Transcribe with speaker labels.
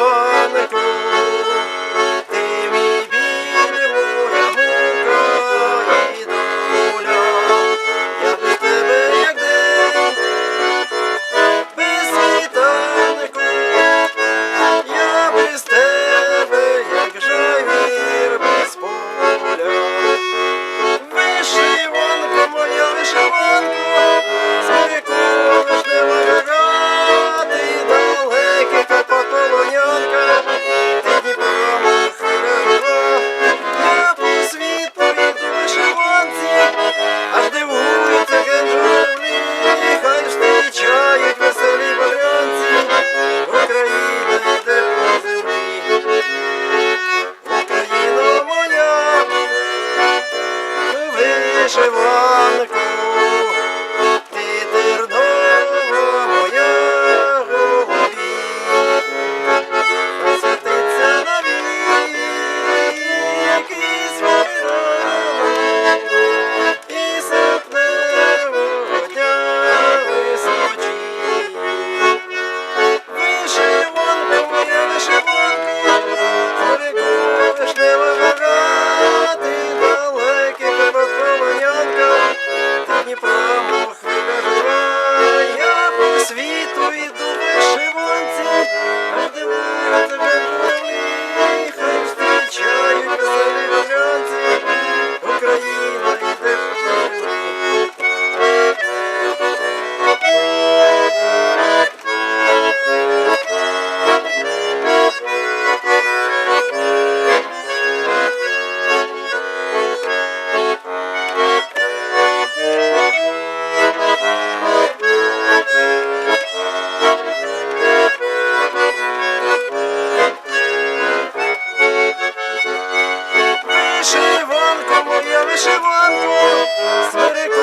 Speaker 1: On the ground. Cheshire on the ground. вишиванку, смири